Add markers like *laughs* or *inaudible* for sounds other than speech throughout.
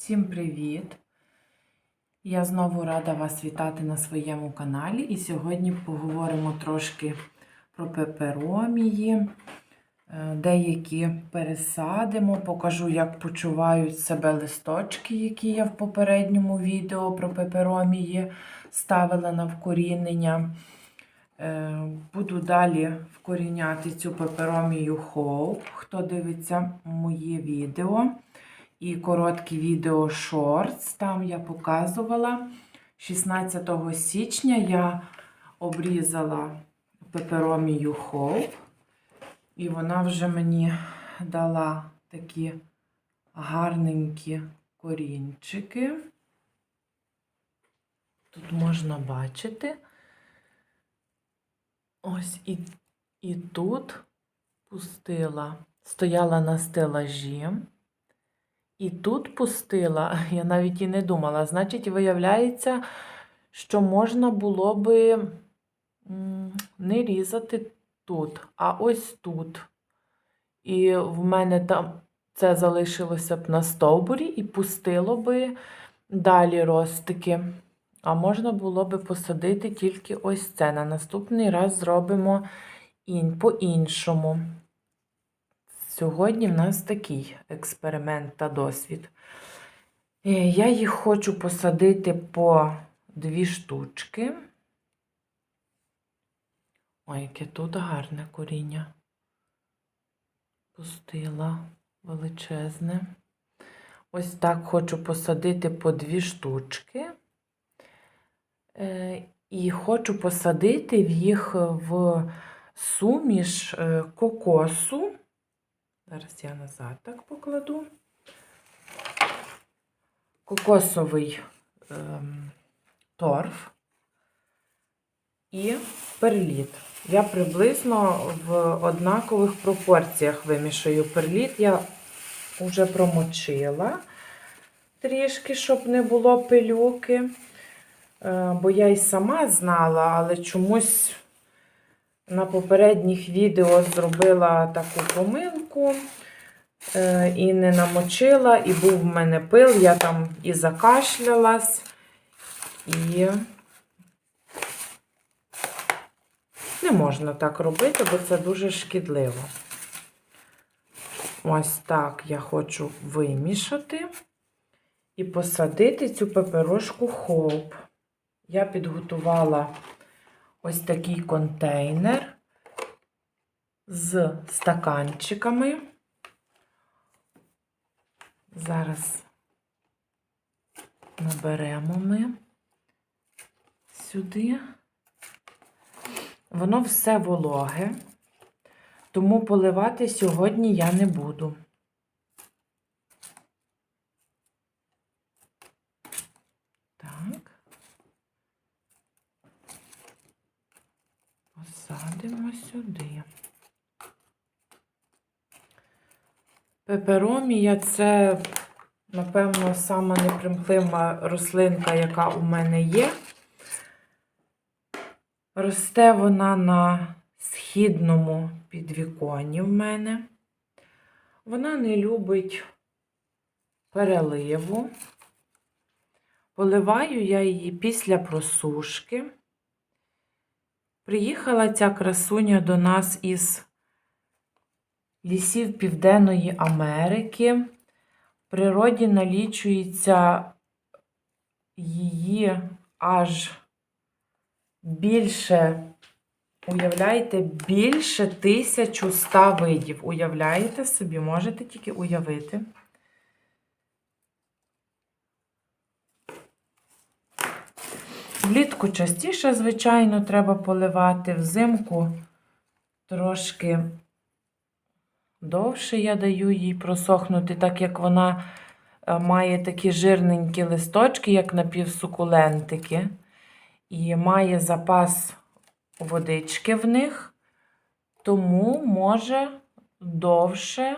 Всім привіт! Я знову рада вас вітати на своєму каналі. І сьогодні поговоримо трошки про пеперомії, е, деякі пересадимо, покажу, як почувають себе листочки, які я в попередньому відео про пеперомії ставила на вкорінення. Е, Буду далі вкоріняти цю пеперомію хоуп, хто дивиться моє відео і короткі відео шортс. Там я показувала 16 січня я обрізала пеперомію хоуп, і вона вже мені дала такі гарненькі корінчики. Тут можна бачити. Ось і, і тут пустила, стояла на стелажі. І тут пустила, *laughs* я навіть і не думала. Значить, виявляється, що можна було би не різати тут, а ось тут. І в мене там це залишилося б на стовбурі і пустило би далі ростики. А можна було би посадити тільки ось це. На наступний раз зробимо по-іншому. Сьогодні в нас такий експеримент та досвід. Е, Я їх хочу посадити по дві штучки. Ой, яке тут гарне коріння. Пустила величезне. Ось так хочу посадити по дві штучки. Е, І хочу посадити в їх в суміш е, кокосу. Зараз я назад так покладу. Кокосовий ем, торф і перліт. Я приблизно в однакових пропорціях вимішую перліт. Я вже промочила трішки, щоб не було пилюки. Е, бо я й сама знала, але чомусь на попередніх відео зробила таку помилку е, і не намочила, і був в мене пил, я там і закашлялась, і не можна так робити, бо це дуже шкідливо. Ось так я хочу вимішати і посадити цю пеперошку хоуп. Я підготувала ось такий контейнер з стаканчиками. Зараз наберемо ми сюди. Воно все вологе, тому поливати сьогодні я не буду. Так. Посадимо сюди. Пеперомія це, напевно, сама непримхлива рослинка, яка у мене є. Росте вона на східному підвіконні в мене. Вона не любить переливу. Поливаю я її після просушки. Приїхала ця красуня до нас із лісів Південної Америки. В природі налічується її аж більше, уявляєте, більше 1100 видів. Уявляєте собі, можете тільки уявити. Влітку частіше, звичайно, треба поливати, взимку трошки довше я даю їй просохнути, так як вона е, має такі жирненькі листочки, як напівсукулентики, і має запас водички в них, тому може довше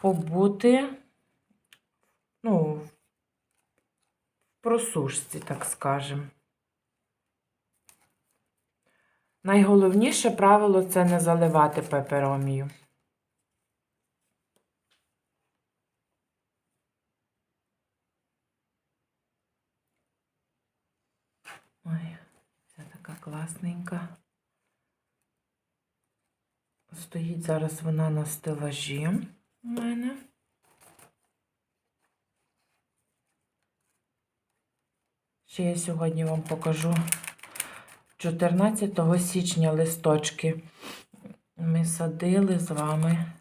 побути, ну, в просушці, так скажемо. Найголовніше правило це не заливати пеперомію. Ой, ця така класненька. Стоїть зараз вона на стелажі у мене. Ще я сьогодні вам покажу 14 січня листочки. Ми садили з вами.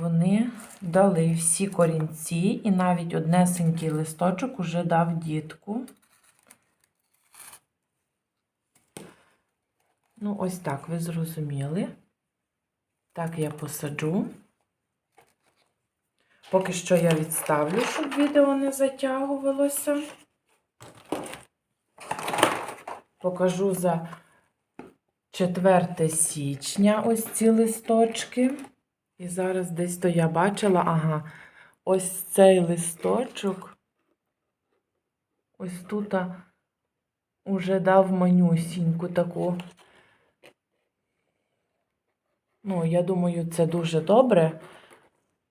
Вони дали всі корінці, і навіть однесенький листочок уже дав дітку. Ну, ось так, ви зрозуміли. Так я посаджу. Поки що я відставлю, щоб відео не затягувалося. Покажу за 4 січня ось ці листочки. І зараз десь то я бачила, ага, ось цей листочок. Ось тут уже дав манюсіньку таку. Ну, я думаю, це дуже добре.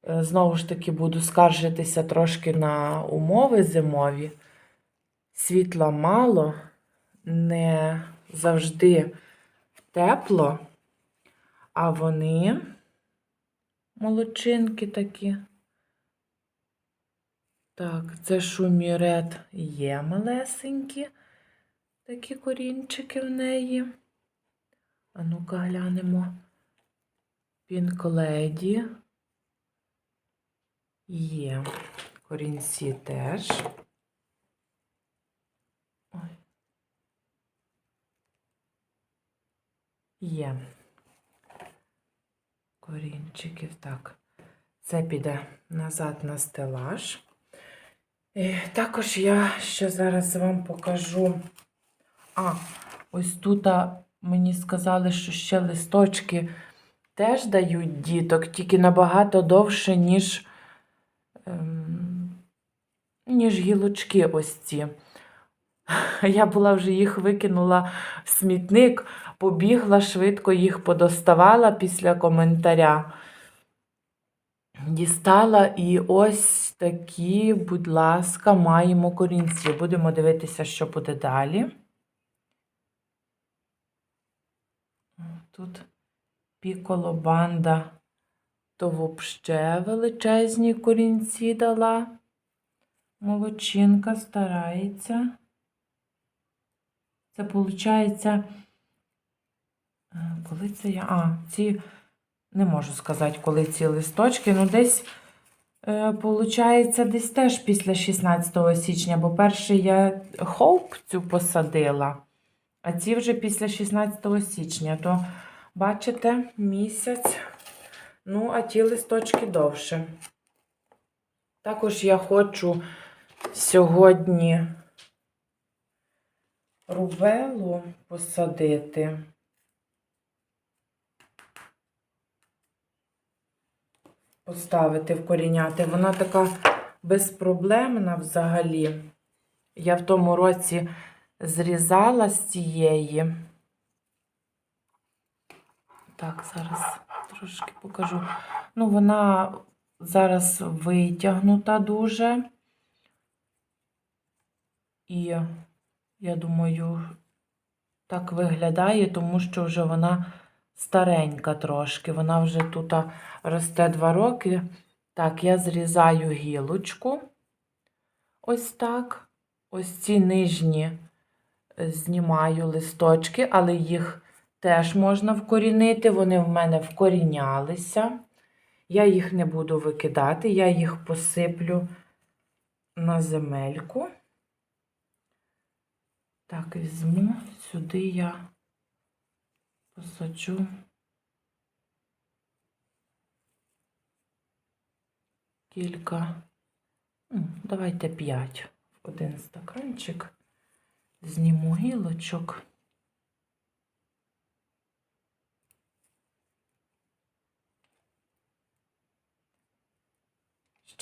Е, Знову ж таки, буду скаржитися трошки на умови зимові. Світла мало, не завжди тепло, а вони молодчинки такі. Так, це шумірет є малесенькі, такі корінчики в неї. А ну-ка глянемо. Пінкледі. Є. Корінці теж. Є. Корінчиків. Так. Це піде назад на стелаж. І також я ще зараз вам покажу. А, ось тут мені сказали, що ще листочки теж дають діток, тільки набагато довше, ніж, ем, ніж гілочки ось ці. *laughs* Я була вже їх викинула в смітник, побігла швидко їх подоставала після коментаря. Дістала і ось такі, будь ласка, маємо корінці. Будемо дивитися, що буде далі. Тут піколобанда, то взагалі величезні корінці дала. Молодчинка старається. Це виходить, коли це я. А, ці, не можу сказати, коли ці листочки, ну десь, виходить, десь теж після 16 січня, бо перший я хоуп цю посадила, а ці вже після 16 січня, то, бачите, місяць, ну, а ті листочки довше. Також я хочу сьогодні рувелу посадити. Поставити вкоріняти. Вона така безпроблемна взагалі. Я в тому році зрізала з цієї. Так, зараз трошки покажу. Ну, вона зараз витягнута дуже. І я думаю, так виглядає, тому що вже вона старенька трошки. Вона вже тут росте два роки. Так, я зрізаю гілочку. Ось так. Ось ці нижні знімаю листочки, але їх теж можна вкорінити. Вони в мене вкорінялися. Я їх не буду викидати, я їх посиплю на земельку. Так, візьму, сюди я посаджу кілька, давайте п'ять в один стаканчик, зніму гілочок.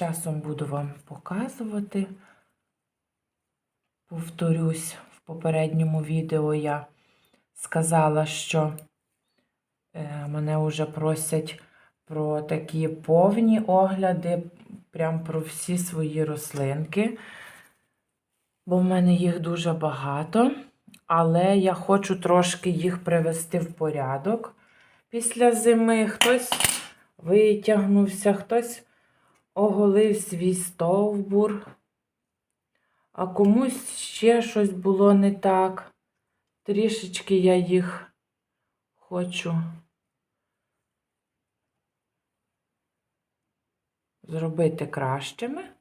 Часом буду вам показувати. Повторюсь, в попередньому відео я сказала, що е, мене вже просять про такі повні огляди, прям про всі свої рослинки, бо в мене їх дуже багато. але я хочу трошки їх привести в порядок після зими. Хтось витягнувся, хтось оголив свій стовбур, а комусь ще щось було не так. Трішечки я їх хочу зробити кращими.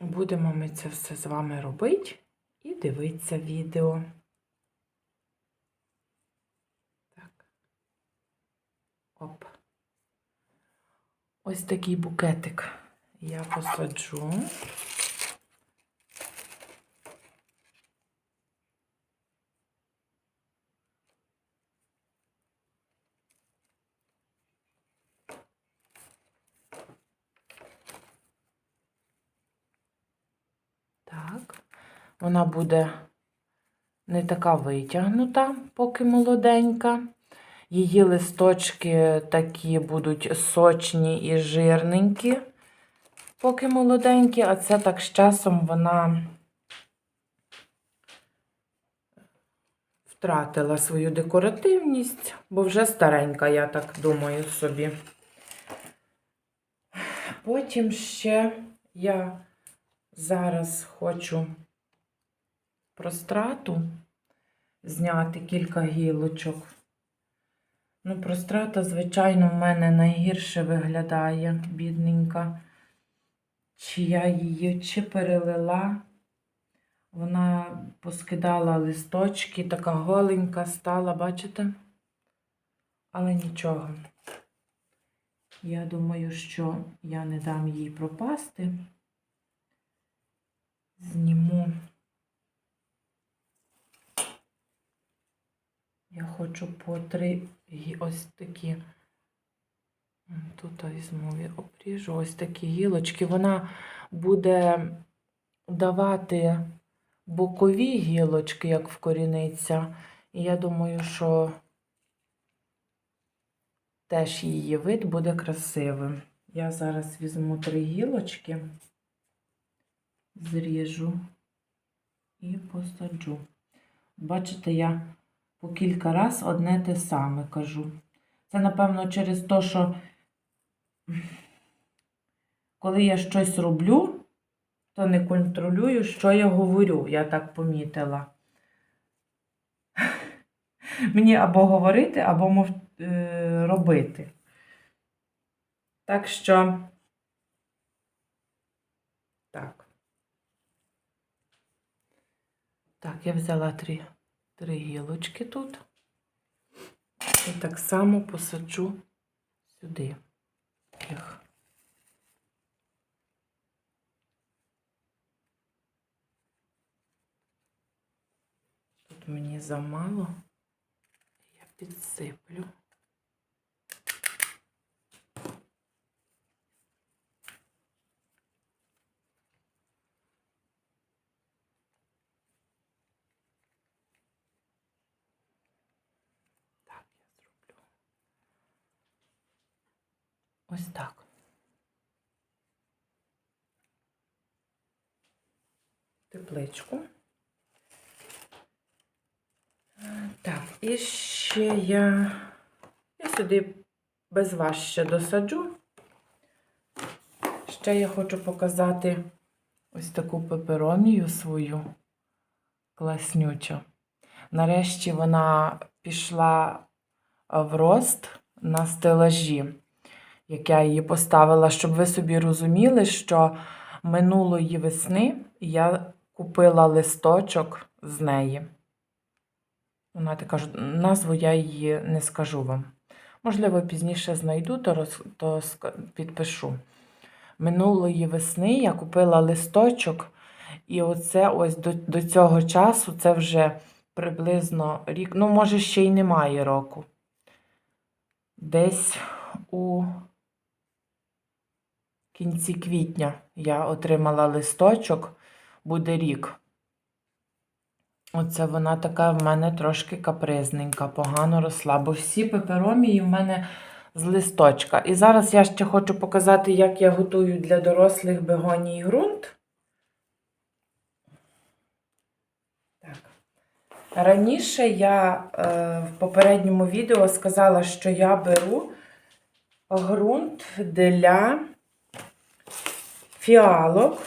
Будемо ми це все з вами робити і дивитися відео. Так. Оп. Ось такий букетик я посаджу. Так, вона буде не така витягнута, поки молоденька. Її листочки такі будуть сочні і жирненькі, поки молоденькі, а це так з часом вона втратила свою декоративність, бо вже старенька, я так думаю собі. Потім ще я зараз хочу прострату зняти кілька гілочок. Ну, прострата, звичайно, в мене найгірше виглядає, бідненька. Чи я її чи перелила. Вона поскидала листочки, така голенька стала, бачите? Але нічого. Я думаю, що я не дам їй пропасти. Зніму. Я хочу по три ось такі. Тут візьму, і обріжу ось такі гілочки. Вона буде давати бокові гілочки, як вкоріниться. І я думаю, що теж її вид буде красивим. Я зараз візьму три гілочки, зріжу і посаджу. Бачите, я по кілька раз одне те саме кажу. Це, напевно, через те, що коли я щось роблю, то не контролюю, що я говорю, я так помітила. Мені або говорити, або мов, е, робити. Так що, так. Так, я взяла три, три гілочки тут. І так само посаджу сюди їх. Тут мені замало. Я підсиплю. Ось так. Тепличку. Так, і ще я, я сюди без вас ще досаджу. Ще я хочу показати ось таку пеперонію свою класнючу. Нарешті вона пішла в рост на стелажі, як я її поставила, щоб ви собі розуміли, що минулої весни я купила листочок з неї. Вона така назву я її не скажу вам. Можливо, пізніше знайду, то, роз, то підпишу. Минулої весни я купила листочок, і оце ось до, до цього часу це вже приблизно рік, ну, може, ще й немає року. Десь у кінці квітня я отримала листочок, буде рік. Оце вона така в мене трошки капризненька, погано росла, бо всі пеперомії в мене з листочка. І зараз я ще хочу показати, як я готую для дорослих бегоній ґрунт. Так, Раніше я е, в попередньому відео сказала, що я беру ґрунт для фіалок.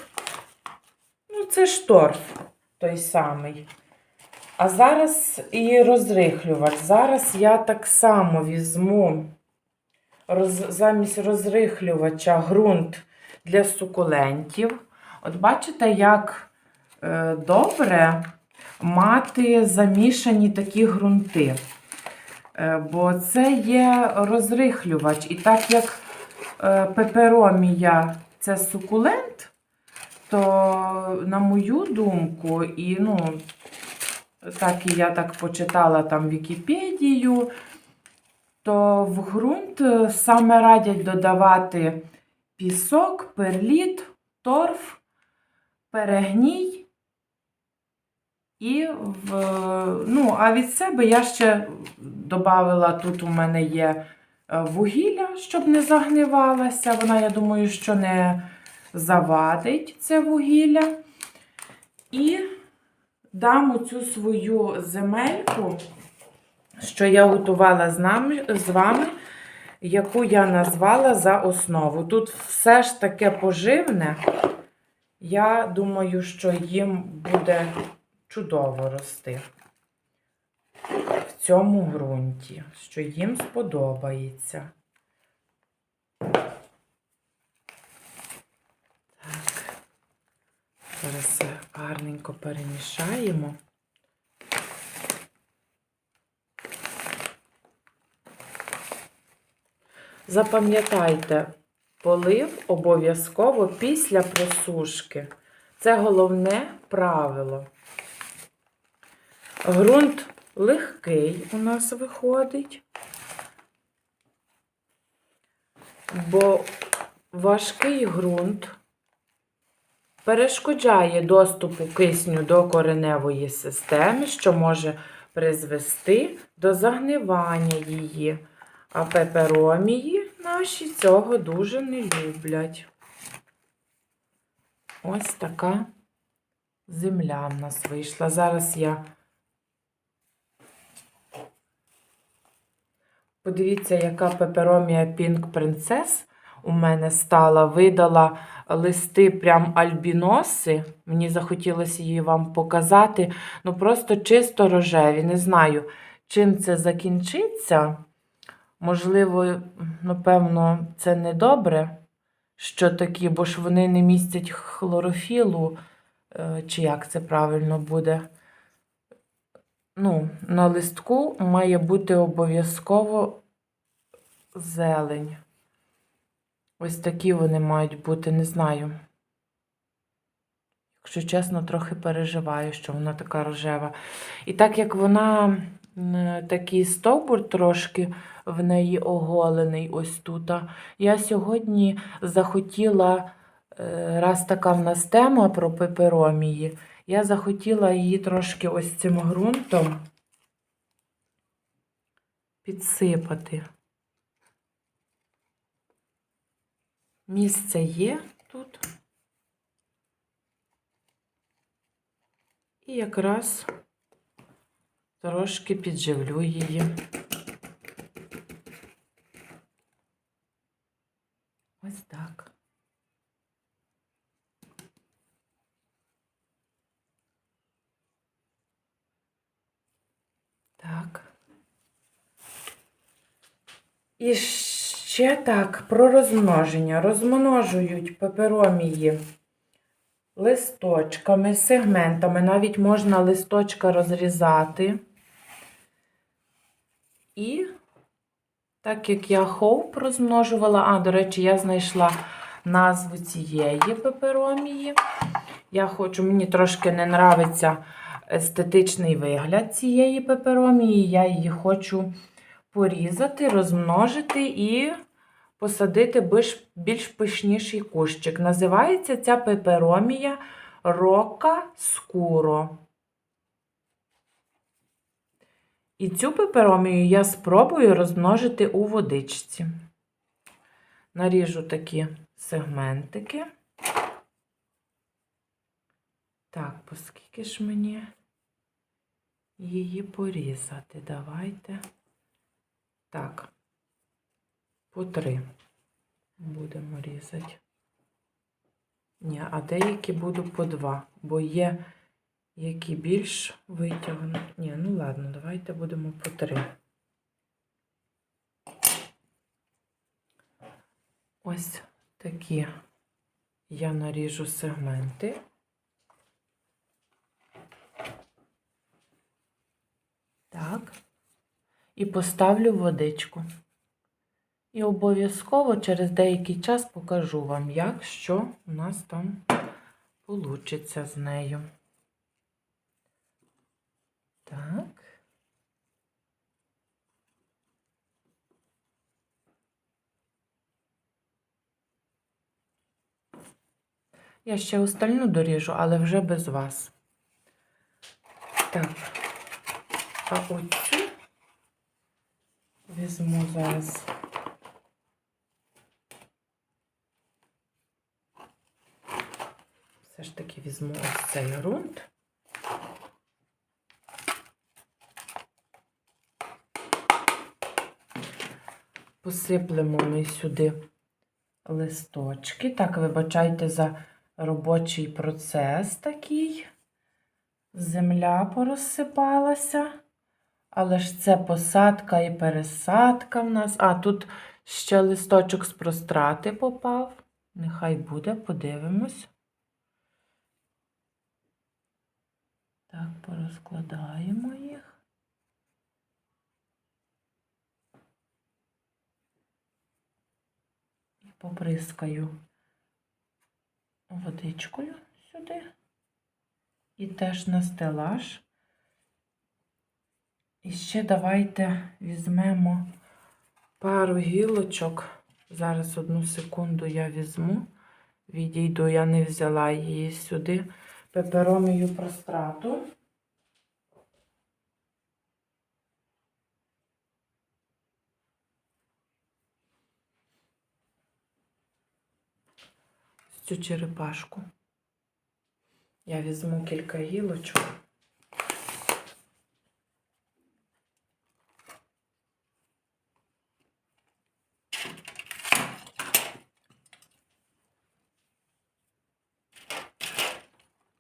Ну, це ж торф той самий. А зараз і розрихлювач. Зараз я так само візьму роз, замість розрихлювача ґрунт для сукулентів. От бачите, як е, добре мати замішані такі ґрунти. Е, бо це є розрихлювач. І так як е, пеперомія це сукулент, то, на мою думку, і ну, так і я так почитала там Вікіпедію, то в ґрунт саме радять додавати пісок, перліт, торф, перегній. І в, ну, а від себе я ще додала, тут у мене є вугілля, щоб не загнивалася. Вона, я думаю, що не завадить це вугілля. І дам оцю свою земельку, що я готувала з, вами, яку я назвала за основу. Тут все ж таке поживне. Я думаю, що їм буде чудово рости цьому ґрунті, що їм сподобається. Так, зараз гарненько перемішаємо. Запам'ятайте, полив обов'язково після просушки. Це головне правило. Грунт легкий у нас виходить, бо важкий ґрунт перешкоджає доступу кисню до кореневої системи, що може призвести до загнивання її. А пеперомії наші цього дуже не люблять. Ось така земля в нас вийшла. Зараз я подивіться, яка пеперомія Pink Princess у мене стала. Видала листи прям альбіноси. Мені захотілося її вам показати. Ну, просто чисто рожеві. Не знаю, чим це закінчиться. Можливо, напевно, це не добре, що такі, бо ж вони не містять хлорофілу, е, чи як це правильно буде. Ну, на листку має бути обов'язково зелень. Ось такі вони мають бути, не знаю. Якщо чесно, трохи переживаю, що вона така рожева. І так як вона такий стовбур трошки в неї оголений ось тут. Я сьогодні захотіла, е, раз така в нас тема про пеперомії, я захотіла її трошки ось цим ґрунтом підсипати. Місце є тут. І якраз трошки підживлю її. Ось так. І ще так, про розмноження. Розмножують пеперомії листочками, сегментами. Навіть можна листочка розрізати. І так як я хоуп розмножувала, а, до речі, я знайшла назву цієї пеперомії. Я хочу, мені трошки не нравиться естетичний вигляд цієї пеперомії. Я її хочу порізати, розмножити і посадити більш, більш пишніший кущик. Називається ця пеперомія Рока Скуро. І цю пеперомію я спробую розмножити у водичці. Наріжу такі сегментики. Так, поскільки ж мені її порізати. Давайте. Так, по три будемо різати. Ні, а деякі буду по два, бо є які більш витягнуті. Ні, ну ладно, давайте будемо по три. Ось такі я наріжу сегменти. Так. І поставлю водичку. І обов'язково через деякий час покажу вам, як що у нас там получиться з нею. Так. Я ще остальну доріжу, але вже без вас. Так, а оцю візьму зараз. Все ж таки візьму ось цей ґрунт. Посиплемо ми сюди листочки. Так, вибачайте за робочий процес такий. Земля порозсипалася. Але ж це посадка і пересадка в нас. А, тут ще листочок з прострати попав. Нехай буде, подивимось. Так, порозкладаємо їх. І поприскаю водичкою сюди. І теж на стелаж. І ще давайте візьмемо пару гілочок. Зараз одну секунду я візьму, відійду, я не взяла її сюди пеперомію прострату. Цю черепашку. Я візьму кілька гілочок.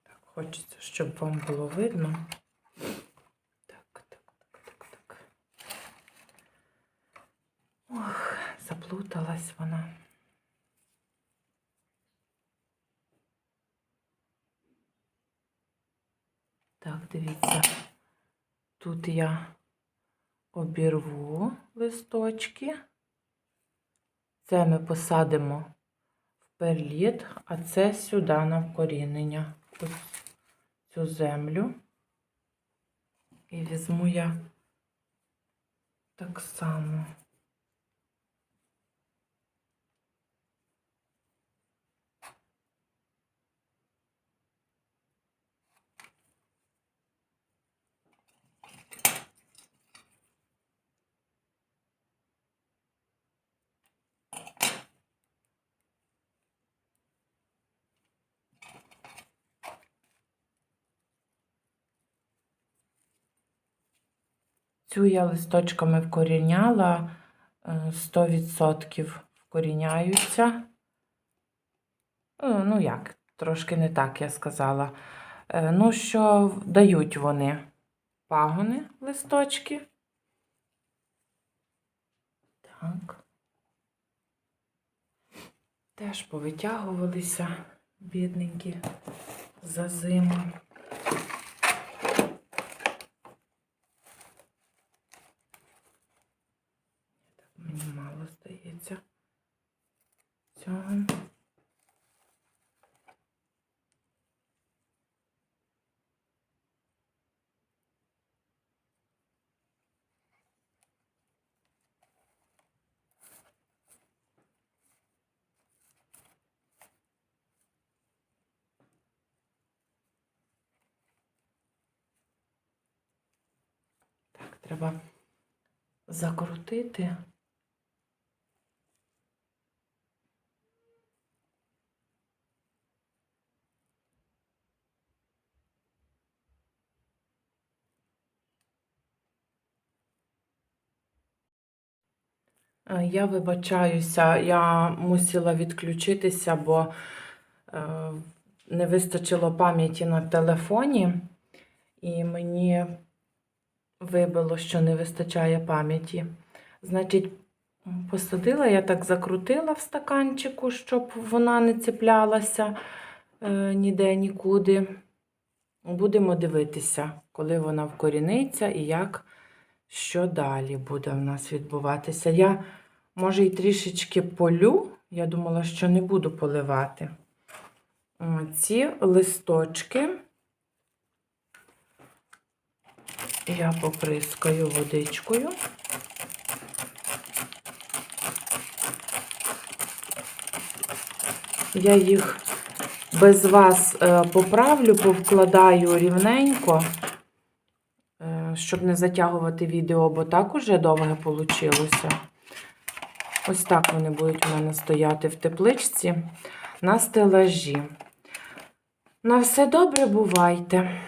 Так, хочеться, щоб вам було видно. Так, так, так, так, так. Ох, заплуталась вона. Так, дивіться, тут я обірву листочки. Це ми посадимо в перліт, а це сюди на вкорінення. Цю землю. І візьму я так само. Цю я листочками вкоріняла, е, 100% вкоріняються. Е, Ну, як, трошки не так я сказала. Е, Ну, що дають вони пагони листочки. Так. Теж повитягувалися бідненькі за зиму. Мені мало здається. Цього. Треба закрутити. Я вибачаюся, я мусила відключитися, бо е, не вистачило пам'яті на телефоні, і мені вибило, що не вистачає пам'яті. Значить, посадила, я так закрутила в стаканчику, щоб вона не цеплялася е, ніде нікуди. Будемо дивитися, коли вона вкоріниться і як, що далі буде в нас відбуватися. Я, може, і трішечки полю. Я думала, що не буду поливати. Ці листочки я поприскаю водичкою. Я їх без вас е, поправлю, повкладаю рівненько, щоб не затягувати відео, бо так уже довге вийшло. Ось так вони будуть у мене стояти в тепличці на стелажі. На все добре бувайте!